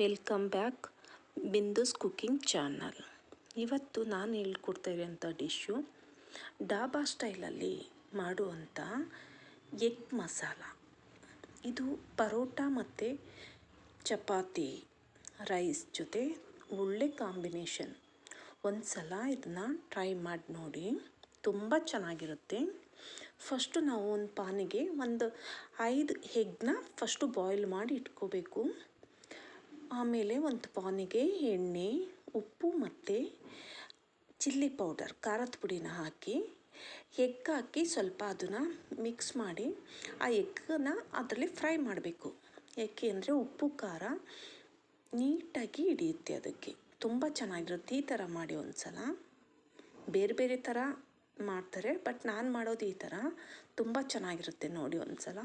Welcome back. Bindu's cooking channel. ಇವತ್ತು ನಾನು ಹೇಳ್ಕೊಡ್ತಾ ಇರೋಂಥ ಡಿಶ್ಶು ಡಾಬಾ ಸ್ಟೈಲಲ್ಲಿ ಮಾಡುವಂಥ ಎಗ್ ಮಸಾಲ. ಇದು ಪರೋಟ ಮತ್ತು ಚಪಾತಿ, ರೈಸ್ ಜೊತೆ ಒಳ್ಳೆ ಕಾಂಬಿನೇಷನ್. ಒಂದು ಸಲ ಇದನ್ನು ಟ್ರೈ ಮಾಡಿ ನೋಡಿ, ತುಂಬ ಚೆನ್ನಾಗಿರುತ್ತೆ. ಫಸ್ಟು ನಾವು ಒಂದು ಪಾನಿಗೆ ಒಂದು ಐದು ಹೆಗ್ನ ಫಸ್ಟು ಬಾಯ್ಲ್ ಮಾಡಿ ಇಟ್ಕೋಬೇಕು. ಆಮೇಲೆ ಒಂದು ಪಾನಿಗೆ ಎಣ್ಣೆ, ಉಪ್ಪು ಮತ್ತು ಚಿಲ್ಲಿ ಪೌಡರ್, ಖಾರದ ಪುಡಿನ ಹಾಕಿ, ಎಗ್ ಹಾಕಿ ಸ್ವಲ್ಪ ಅದನ್ನು ಮಿಕ್ಸ್ ಮಾಡಿ, ಆ ಎಗ್ಗನ್ನ ಅದರಲ್ಲಿ ಫ್ರೈ ಮಾಡಬೇಕು. ಯಾಕೆ ಅಂದರೆ ಉಪ್ಪು, ಖಾರ ನೀಟಾಗಿ ಹಿಡಿಯುತ್ತೆ ಅದಕ್ಕೆ. ತುಂಬ ಚೆನ್ನಾಗಿರುತ್ತೆ ಈ ಥರ ಮಾಡಿ ಒಂದು ಸಲ ಬೇರೆ ಬೇರೆ ಥರ ಮಾಡ್ತಾರೆ ಬಟ್ ನಾನು ಮಾಡೋದು ಈ ಥರ ತುಂಬ ಚೆನ್ನಾಗಿರುತ್ತೆ ನೋಡಿ ಒಂದು ಸಲ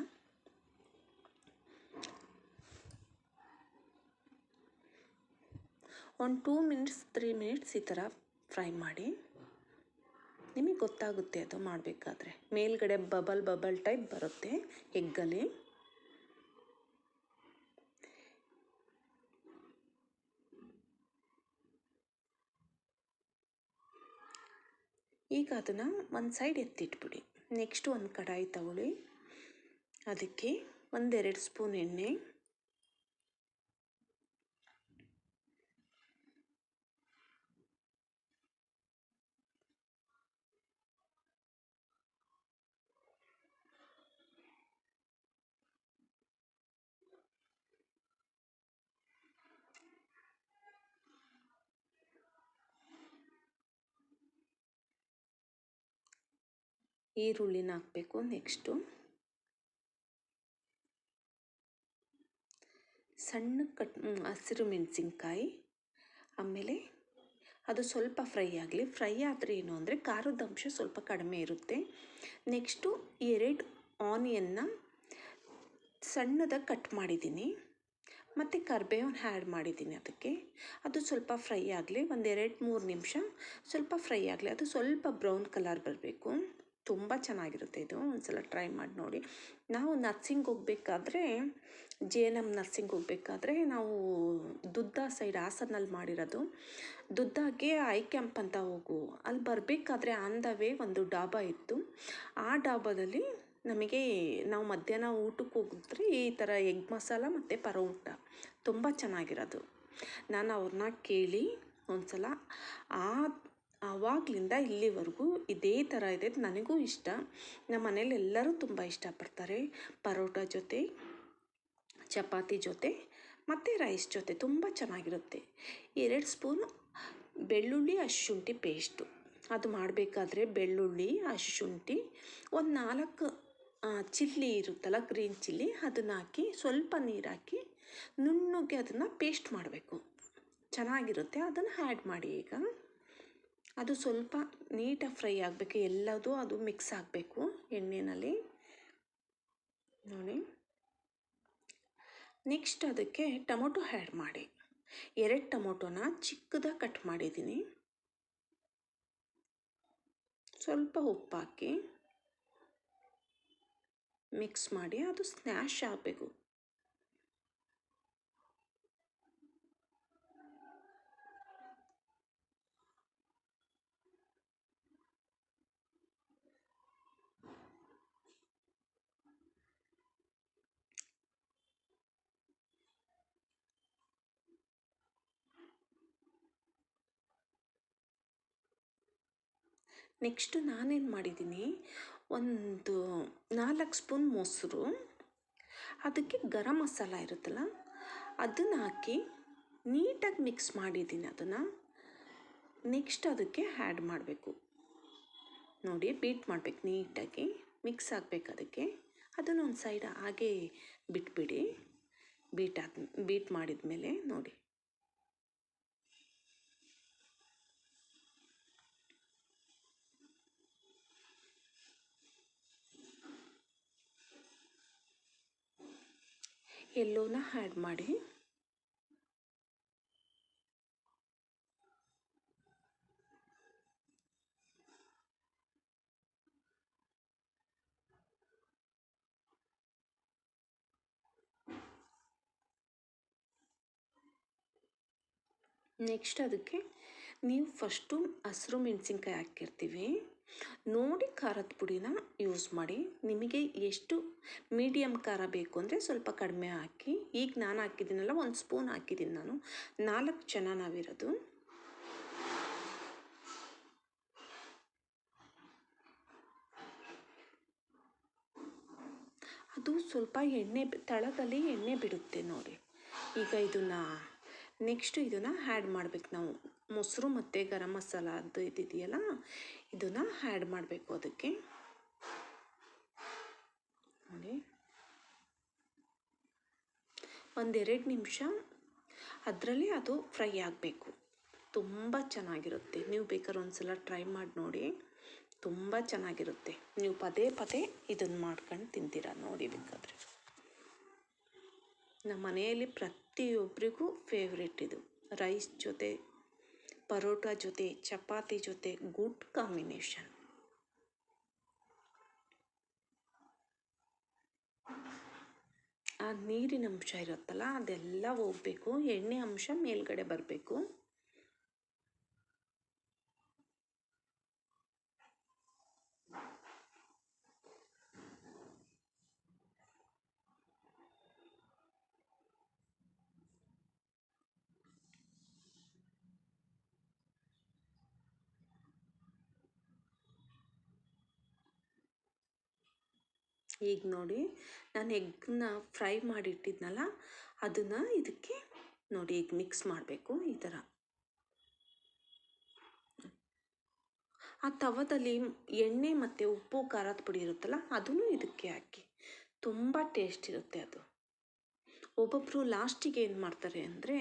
ಒಂದು ಟೂ ಮಿನಿಟ್ಸ್ ತ್ರೀ ಮಿನಿಟ್ಸ್ ಈ ಥರ ಫ್ರೈ ಮಾಡಿ. ನಿಮಗೆ ಗೊತ್ತಾಗುತ್ತೆ ಅದು ಮಾಡಬೇಕಾದ್ರೆ. ಮೇಲ್ಗಡೆ ಬಬಲ್ ಬಬಲ್ ಟೈಪ್ ಬರುತ್ತೆ ಎಗ್ಗಲ್ಲಿ ಈಗ ಅದನ್ನು ಒಂದು ಸೈಡ್ ಎತ್ತಿಟ್ಬಿಡಿ. ನೆಕ್ಸ್ಟ್ ಒಂದು ಕಡಾಯಿ ತಗೊಳ್ಳಿ. ಅದಕ್ಕೆ ಒಂದೆರಡು ಸ್ಪೂನ್ ಎಣ್ಣೆ. ಈರುಳ್ಳಿನ ಹಾಕಬೇಕು ನೆಕ್ಸ್ಟು. ಸಣ್ಣ ಕಟ್ ಹಸಿರು ಮೆಣಸಿನ್ಕಾಯಿ. ಆಮೇಲೆ ಅದು ಸ್ವಲ್ಪ ಫ್ರೈ ಆಗಲಿ. ಫ್ರೈ ಆದರೆ ಏನು ಅಂದರೆ ಖಾರದ ಅಂಶ ಸ್ವಲ್ಪ ಕಡಿಮೆ ಇರುತ್ತೆ. ನೆಕ್ಸ್ಟು ಎರಡು ಆನಿಯನ್ನ ಸಣ್ಣದಾಗಿ ಕಟ್ ಮಾಡಿದ್ದೀನಿ. ಮತ್ತು ಕರ್ಬೇವನ್ನ ಆ್ಯಡ್ ಮಾಡಿದ್ದೀನಿ ಅದಕ್ಕೆ. ಅದು ಸ್ವಲ್ಪ ಫ್ರೈ ಆಗಲಿ, ಒಂದೆರಡು ಮೂರು ನಿಮಿಷ. ಸ್ವಲ್ಪ ಫ್ರೈ ಆಗಲಿ, ಅದು ಸ್ವಲ್ಪ ಬ್ರೌನ್ ಕಲರ್ ಬರಬೇಕು. ತುಂಬ ಚೆನ್ನಾಗಿರುತ್ತೆ ಇದು. ಒಂದ್ಸಲ ಟ್ರೈ ಮಾಡಿ ನೋಡಿ. ನಾವು ನರ್ಸಿಂಗ್ ಹೋಗ್ಬೇಕಾದ್ರೆ, ಜೆ ಎನ್ ಎಂ ನರ್ಸಿಂಗ್ ಹೋಗ್ಬೇಕಾದ್ರೆ ನಾವು ದುದ್ದ ಸೈಡ್ ಹಾಸನಲ್ಲಿ ಮಾಡಿರೋದು. ದುದ್ದಾಗೆ ಐ ಕ್ಯಾಂಪ್ ಅಂತ ಹೋಗು. ಅಲ್ಲಿ ಬರಬೇಕಾದ್ರೆ ಆನ್ ಒಂದು ಡಾಬಾ ಇತ್ತು. ಆ ಡಾಬಾದಲ್ಲಿ ನಮಗೆ ನಾವು ಮಧ್ಯಾಹ್ನ ಊಟಕ್ಕೆ ಹೋಗಿದ್ರೆ ಈ ಥರ ಎಗ್ ಮಸಾಲ ಮತ್ತು ಪರೋಟ ತುಂಬ ಚೆನ್ನಾಗಿರೋದು. ನಾನು ಅವ್ರನ್ನ ಕೇಳಿ ಒಂದು ಸಲ ಆ ಆವಾಗಲಿಂದ ಇಲ್ಲಿವರೆಗೂ ಇದೇ ಥರ ಇದೆ ನನಗೂ ಇಷ್ಟ. ನಮ್ಮ ಮನೇಲಿ ಎಲ್ಲರೂ ತುಂಬ ಇಷ್ಟಪಡ್ತಾರೆ. ಪರೋಟ ಜೊತೆ, ಚಪಾತಿ ಜೊತೆ ಮತ್ತು ರೈಸ್ ಜೊತೆ ತುಂಬ ಚೆನ್ನಾಗಿರುತ್ತೆ. ಎರಡು ಸ್ಪೂನು ಬೆಳ್ಳುಳ್ಳಿ ಹಶುಂಠಿ ಪೇಸ್ಟು. ಅದು ಮಾಡಬೇಕಾದ್ರೆ ಬೆಳ್ಳುಳ್ಳಿ ಹಶುಂಠಿ ಒಂದು ನಾಲ್ಕು ಚಿಲ್ಲಿ ಇರುತ್ತಲ್ಲ ಗ್ರೀನ್ ಚಿಲ್ಲಿ ಅದನ್ನ ಹಾಕಿ ಸ್ವಲ್ಪ ನೀರು ಹಾಕಿ ನುಣ್ಣುಗೆ ಅದನ್ನು ಪೇಸ್ಟ್ ಮಾಡಬೇಕು. ಚೆನ್ನಾಗಿರುತ್ತೆ. ಅದನ್ನು ಆ್ಯಡ್ ಮಾಡಿ ಈಗ. ಅದು ಸ್ವಲ್ಪ ನೀಟಾಗಿ ಫ್ರೈ ಆಗಬೇಕು, ಎಲ್ಲದೂ ಅದು ಮಿಕ್ಸ್ ಆಗಬೇಕು ಎಣ್ಣೆಯಲ್ಲಿ ನೋಡಿ. ನೆಕ್ಸ್ಟ್ ಅದಕ್ಕೆ ಟೊಮೊಟೊ ಹ್ಯಾಡ್ ಮಾಡಿ. ಎರಡು ಟೊಮೊಟೊನ ಚಿಕ್ಕದಾಗಿ ಕಟ್ ಮಾಡಿದ್ದೀನಿ. ಸ್ವಲ್ಪ ಉಪ್ಪು ಹಾಕಿ ಮಿಕ್ಸ್ ಮಾಡಿ, ಅದು ಸ್ನ್ಯಾಶ್ ಆಗಬೇಕು. ನೆಕ್ಸ್ಟು ನಾನೇನು ಮಾಡಿದ್ದೀನಿ? ಒಂದು ನಾಲ್ಕು ಸ್ಪೂನ್ ಮೊಸರು, ಅದಕ್ಕೆ ಗರಂ ಮಸಾಲ ಇರುತ್ತಲ್ಲ, ಅದನ್ನು ಹಾಕಿ ನೀಟಾಗಿ ಮಿಕ್ಸ್ ಮಾಡಿದ್ದೀನಿ ಅದನ್ನು. ನೆಕ್ಸ್ಟ್ ಅದಕ್ಕೆ ಆ್ಯಡ್ ಮಾಡಬೇಕು. ನೋಡಿ, ಬೀಟ್ ಮಾಡಬೇಕು ನೀಟಾಗಿ, ಮಿಕ್ಸ್ ಆಗಬೇಕು ಅದಕ್ಕೆ. ಅದನ್ನು ಒಂದು ಸೈಡ್ ಹಾಗೇ ಬಿಟ್ಬಿಡಿ. ಬೀಟ್ ಆದ, ಬೀಟ್ ಮಾಡಿದ ಮೇಲೆ ನೋಡಿ. ಎಲ್ಲೋನ ಆ್ಯಡ್ ಮಾಡಿ. ನೆಕ್ಸ್ಟ್ ಅದಕ್ಕೆ ನೀವು ಫಸ್ಟು ಹಸಿರು ಮೆಣಸಿನ್ಕಾಯಿ ಹಾಕಿರ್ತೀವಿ. ನೋಡಿ ಖಾರದ ಪುಡಿನ ಯೂಸ್ ಮಾಡಿ. ನಿಮಗೆ ಎಷ್ಟು ಮೀಡಿಯಮ್ ಖಾರ ಬೇಕು ಅಂದರೆ ಸ್ವಲ್ಪ ಕಡಿಮೆ ಹಾಕಿ. ಈಗ ನಾನು ಹಾಕಿದ್ದೀನಲ್ಲ, ಒಂದು ಸ್ಪೂನ್ ಹಾಕಿದ್ದೀನಿ ನಾನು. ನಾಲ್ಕು ಜನ ನಾವಿರೋದು. ಅದು ಸ್ವಲ್ಪ ಎಣ್ಣೆ ತಳದಲ್ಲಿ ಎಣ್ಣೆ ಬಿಡುತ್ತೆ ನೋಡಿ. ಈಗ ಇದನ್ನು ನೆಕ್ಸ್ಟು ಇದನ್ನು ಆ್ಯಡ್ ಮಾಡ್ಬೇಕು ನಾವು. ಮೊಸರು ಮತ್ತು ಗರಂ ಮಸಾಲ ಅದು ಇದಿದೆಯಲ್ಲ ಇದನ್ನು ಆ್ಯಡ್ ಮಾಡಬೇಕು ಅದಕ್ಕೆ. ನೋಡಿ. ಒಂದೆರಡು ನಿಮಿಷ ಅದರಲ್ಲಿ ಅದು ಫ್ರೈ ಆಗಬೇಕು. ತುಂಬ ಚೆನ್ನಾಗಿರುತ್ತೆ. ನೀವು ಬೇಕಾದ್ರೆ ಒಂದು ಸಲ ಟ್ರೈ ಮಾಡಿ ನೋಡಿ. ತುಂಬ ಚೆನ್ನಾಗಿರುತ್ತೆ. ನೀವು ಪದೇ ಪದೇ ಇದನ್ನು ಮಾಡ್ಕೊಂಡು ತಿಂತೀರ ನೋಡಿ ಬೇಕಾದರೆ. ನಮ್ಮ ಮನೆಯಲ್ಲಿ ಪ್ರತಿಯೊಬ್ಬರಿಗೂ ಫೇವ್ರೇಟ್ ಇದು. ರೈಸ್ ಜೊತೆ, ಪರೋಟ ಜೊತೆ, ಚಪಾತಿ ಜೊತೆ ಗುಡ್ ಕಾಂಬಿನೇಷನ್ ಆ ನೀರಿನ ಅಂಶ ಇರುತ್ತಲ್ಲ, ಅದೆಲ್ಲ ಹೋಗ್ಬೇಕು. ಎಣ್ಣೆ ಅಂಶ ಮೇಲ್ಗಡೆ ಬರಬೇಕು. ಈಗ ನೋಡಿ, ನಾನು ಎಗ್ನ ಫ್ರೈ ಮಾಡಿಟ್ಟಿದ್ನಲ್ಲ, ಅದನ್ನು ಇದಕ್ಕೆ ನೋಡಿ ಈಗ ಮಿಕ್ಸ್ ಮಾಡಬೇಕು ಈ ಥರ ಆ ತವದಲ್ಲಿ ಎಣ್ಣೆ ಮತ್ತು ಉಪ್ಪು, ಖಾರದ ಪುಡಿ ಇರುತ್ತಲ್ಲ, ಅದನ್ನು ಇದಕ್ಕೆ ಹಾಕಿ. ತುಂಬ ಟೇಸ್ಟ್ ಇರುತ್ತೆ ಅದು. ಒಬ್ಬೊಬ್ಬರು ಲಾಸ್ಟಿಗೆ ಏನು ಮಾಡ್ತಾರೆ ಅಂದರೆ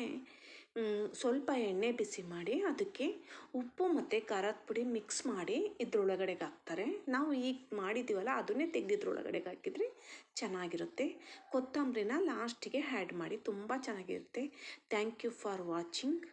ಸ್ವಲ್ಪ ಎಣ್ಣೆ ಬಿಸಿ ಮಾಡಿ ಅದಕ್ಕೆ ಉಪ್ಪು ಮತ್ತು ಖಾರದ ಪುಡಿ ಮಿಕ್ಸ್ ಮಾಡಿ ಇದ್ರೊಳಗಡೆಗೆ ಹಾಕ್ತಾರೆ. ನಾವು ಈಗ ಮಾಡಿದ್ದೀವಲ್ಲ, ಅದನ್ನೇ ತೆಗೆದಿದ್ರೊಳಗಡೆಗೆ ಹಾಕಿದರೆ ಚೆನ್ನಾಗಿರುತ್ತೆ. ಕೊತ್ತಂಬರಿನ ಲಾಸ್ಟಿಗೆ ಆ್ಯಡ್ ಮಾಡಿ, ತುಂಬ ಚೆನ್ನಾಗಿರುತ್ತೆ. Thank you for watching